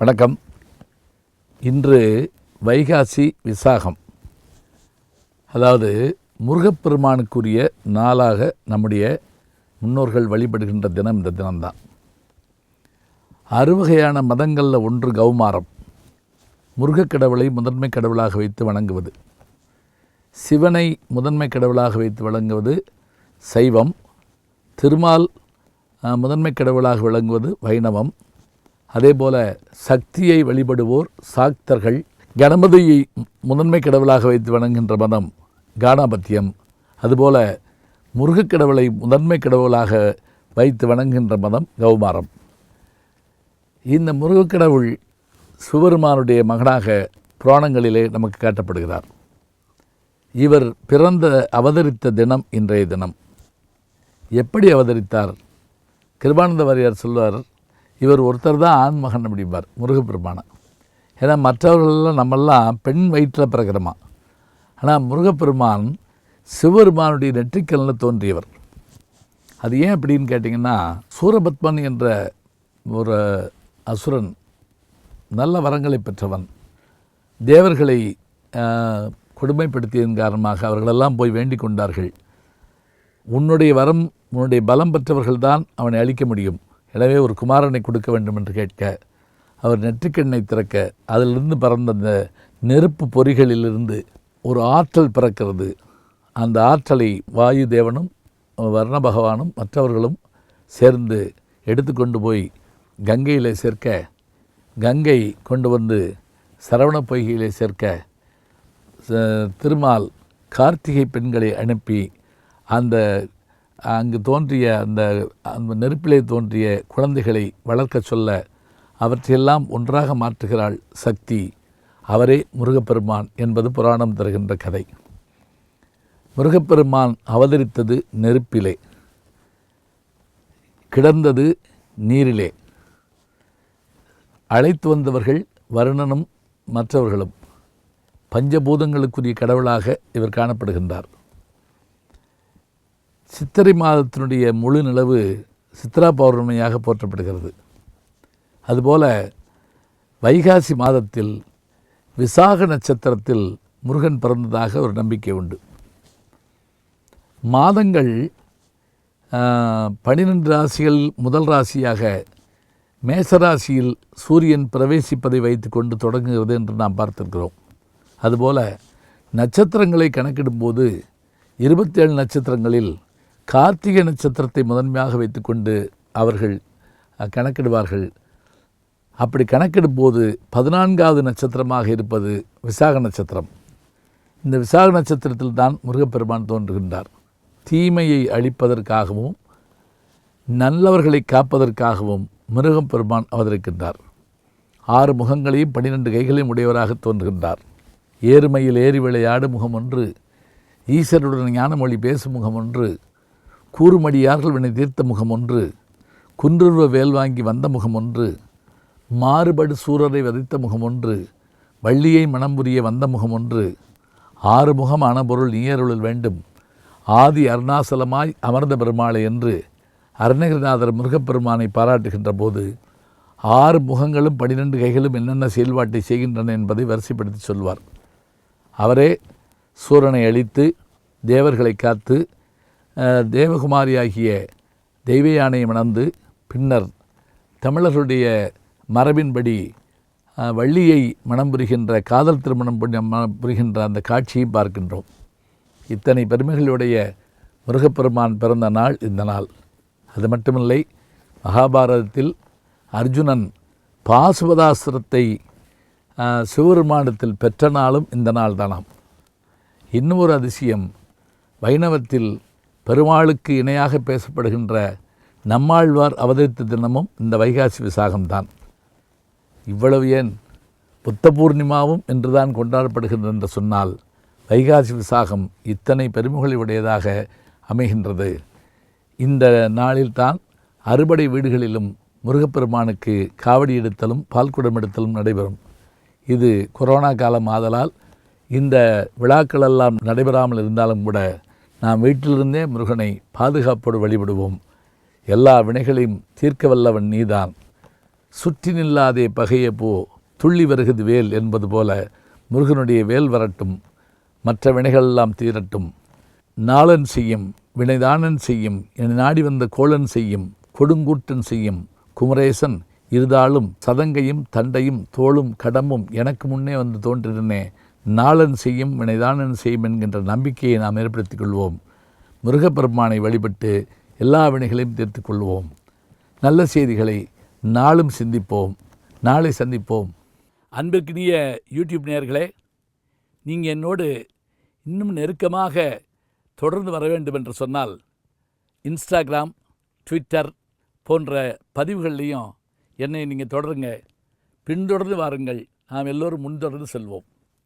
வணக்கம். இன்று வைகாசி விசாகம். அதாவது முருகப்பெருமானுக்குரிய நாளாக நம்முடைய முன்னோர்கள் வழிபடுகின்ற தினம் இந்த தினம்தான். அறுவகையான மதங்களில் ஒன்று கௌமாரம். முருகக் கடவுளை முதன்மை கடவுளாக வைத்து வணங்குவது. சிவனை முதன்மை கடவுளாக வைத்து வழங்குவது சைவம். திருமால் முதன்மை கடவுளாக விளங்குவது வைணவம். அதே போல சக்தியை வழிபடுவோர் சாக்தர்கள் கணபதியை முதன்மை கடவுளாக வைத்து வணங்குகின்ற மதம் கானாபத்தியம். அதுபோல முருகக் கடவுளை முதன்மை கடவுளாக வைத்து வணங்குகின்ற மதம் கௌமாரம். இந்த முருகக் கடவுள் சிவபெருமானுடைய மகனாக புராணங்களிலே நமக்கு காட்டப்படுகிறார். இவர் பிறந்த அவதரித்த தினம் இன்றைய தினம். எப்படி அவதரித்தார்? கிருபானந்த வாரியார் சொல்வார் இவர் ஒருத்தர் தான் ஆண்மகன் அப்படிம்பார் முருகப்பெருமானை. ஏன்னா மற்றவர்களெல்லாம் நம்மெல்லாம் பெண் வயிற்றில் பிறக்கிறோமா? ஆனால் முருகப்பெருமான் சிவபெருமானுடைய நெற்றிக்கல்லில் தோன்றியவர். அது ஏன் அப்படின்னு கேட்டிங்கன்னா சூரபத்மன் என்ற ஒரு அசுரன் நல்ல வரங்களை பெற்றவன் தேவர்களை கொடுமைப்படுத்தியதன் காரணமாக அவர்களெல்லாம் போய் வேண்டிக் கொண்டார்கள். உன்னுடைய வரம் உன்னுடைய பலம் பெற்றவர்கள்தான் அவனை அழிக்க முடியும். எனவே ஒரு குமாரனை கொடுக்க வேண்டும் என்று கேட்க அவர் நெற்றிக்கண்ணை திறக்க அதிலிருந்து பறந்த அந்த நெருப்பு பொறிகளிலிருந்து ஒரு ஆற்றல் பிறக்கிறது. அந்த ஆற்றலை வாயு தேவனும் வர்ண பகவானும் மற்றவர்களும் சேர்ந்து எடுத்துக்கொண்டு போய் கங்கையில் சேர்க்க கங்கை கொண்டு வந்து சரவண பொய்கையிலே சேர்க்க ச- திருமால் கார்த்திகை பெண்களை அனுப்பி அந்த அங்கு தோன்றிய அந்த அந்த நெருப்பிலே தோன்றிய குழந்தைகளை வளர்க்க சொல்ல அவற்றையெல்லாம் ஒன்றாக மாற்றுகிறாள் சக்தி. அவரே முருகப்பெருமான் என்பது புராணம் தருகின்ற கதை. முருகப்பெருமான் அவதரித்தது நெருப்பிலே. கிடந்தது நீரிலே. அழைத்து வந்தவர்கள் வருணனும் மற்றவர்களும். பஞ்சபூதங்களுக்குரிய கடவுளாக இவர் காணப்படுகின்றார். சித்திரை மாதத்தினுடைய முழு நிலவு சித்ரா பௌர்ணமியாக போற்றப்படுகிறது. அதுபோல வைகாசி மாதத்தில் விசாக நட்சத்திரத்தில் முருகன் பிறந்ததாக ஒரு நம்பிக்கை உண்டு. மாதங்கள் பனிரெண்டு ராசிகள் முதல் ராசியாக மேசராசியில் சூரியன் பிரவேசிப்பதை வைத்துக்கொண்டு தொடங்குகிறது என்று நாம் பார்த்திருக்கிறோம். அதுபோல நட்சத்திரங்களை கணக்கிடும்போது இருபத்தேழு நட்சத்திரங்களில் கார்த்திகை நட்சத்திரத்தை முதன்மையாக வைத்துக்கொண்டு அவர்கள் கணக்கிடுவார்கள். அப்படி கணக்கிடும்போது பதினான்காவது நட்சத்திரமாக இருப்பது விசாக நட்சத்திரம். இந்த விசாக நட்சத்திரத்தில் தான் முருகப்பெருமான் தோன்றுகின்றார். தீமையை அழிப்பதற்காகவும் நல்லவர்களை காப்பதற்காகவும் முருகப்பெருமான் அவதரிக்கின்றார். ஆறு முகங்களையும் பன்னிரண்டு கைகளையும் உடையவராக தோன்றுகின்றார். ஏறுமையில் ஏறி விளையாடு முகம் ஒன்று ஈஸ்வருடன் ஞானமொழி பேசும் முகம் ஒன்று கூறுமடியார்கள் வினை தீர்த்த முகம் ஒன்று குன்றுருவ வேல் வாங்கி வந்த முகம் ஒன்று மாறுபடு சூரரை வதைத்த முகம் ஒன்று வள்ளியை மனம் புரிய வந்த முகம் ஒன்று ஆறு முகமான பொருள் நீயருளில் வேண்டும் ஆதி அருணாசலமாய் அமர்ந்த பெருமாளை என்று அருணகிரிநாதர் முருகப்பெருமானை பாராட்டுகின்ற போது ஆறு முகங்களும் பனிரெண்டு கைகளும் என்னென்ன செயல்பாட்டை செய்கின்றன என்பதை வரிசைப்படுத்தி சொல்வார். அவரே சூரனை அழித்து தேவர்களை காத்து தேவகுமாரியாகிய தெய்வயானை மணந்து பின்னர் தமிழர்களுடைய மரபின்படி வள்ளியை மணம் புரிகின்ற காதல் திருமணம் புரி- ம- புரிகின்ற அந்த காட்சியை பார்க்கின்றோம். இத்தனை பெருமைகளுடைய முருகப்பெருமான் பிறந்த நாள் இந்த நாள். அது மட்டுமில்லை மகாபாரதத்தில் அர்ஜுனன் பாசுபதாஸ்திரத்தை சிவபெருமானத்தில் பெற்ற நாளும் இந்த நாள் தானாம். இன்னும் ஒரு அதிசயம் வைணவத்தில் பெருமாளுக்கு இணையாக பேசப்படுகின்ற நம்மாழ்வார் அவதரித்த தினமும் இந்த வைகாசி விசாகம்தான். இவ்வளவு ஏன் புத்த பூர்ணிமாவும் என்றுதான் கொண்டாடப்படுகின்றது என்று சொன்னால் வைகாசி விசாகம் இத்தனை பெருமைகளை உடையதாக அமைகின்றது. இந்த நாளில்தான் அறுபடை வீடுகளிலும் முருகப்பெருமானுக்கு காவடி எடுத்தலும் பால்குடம் எடுத்தலும் நடைபெறும். இது கொரோனா காலம் ஆதலால் இந்த விழாக்களெல்லாம் நடைபெறாமல் இருந்தாலும் கூட நாம் வீட்டிலிருந்தே முருகனை பாதுகாப்போடு வழிபடுவோம். எல்லா வினைகளையும் தீர்க்க வல்லவன் நீதான். சுற்றி நில்லாதே பகைய போ துள்ளி வருகிறது வேல் என்பது போல முருகனுடைய வேல் வரட்டும் மற்ற வினைகளெல்லாம் தீரட்டும். நாளன் செய்யும் வினைதானன் செய்யும் என நாடி வந்த கோளன் செய்யும் கொடுங்கூட்டன் செய்யும் குமரேசன் இருதாளும் சதங்கையும் தண்டையும் தோளும் கடமும் எனக்கு முன்னே வந்து தோன்றிருந்தேன் நாளன் செய்யும் வினைதானன் செய்யும் என்கின்ற நம்பிக்கையை நாம் ஏற்படுத்திக் கொள்வோம். முருகப்பெருமானை வழிபட்டு எல்லா வினைகளையும் தீர்த்து கொள்வோம். நல்ல செய்திகளை நாளும் சிந்திப்போம். நாளை சந்திப்போம். அன்பிற்கினிய யூடியூப் நேயர்களே நீங்கள் என்னோடு இன்னும் நெருக்கமாக தொடர்ந்து வர வேண்டும் என்று சொன்னால் இன்ஸ்டாகிராம் ட்விட்டர் போன்ற பதிவுகள்லேயும் என்னை நீங்கள் தொடருங்க. பின்தொடர்ந்து வாருங்கள். நாம் எல்லோரும் முன்தொடர்ந்து செல்வோம்.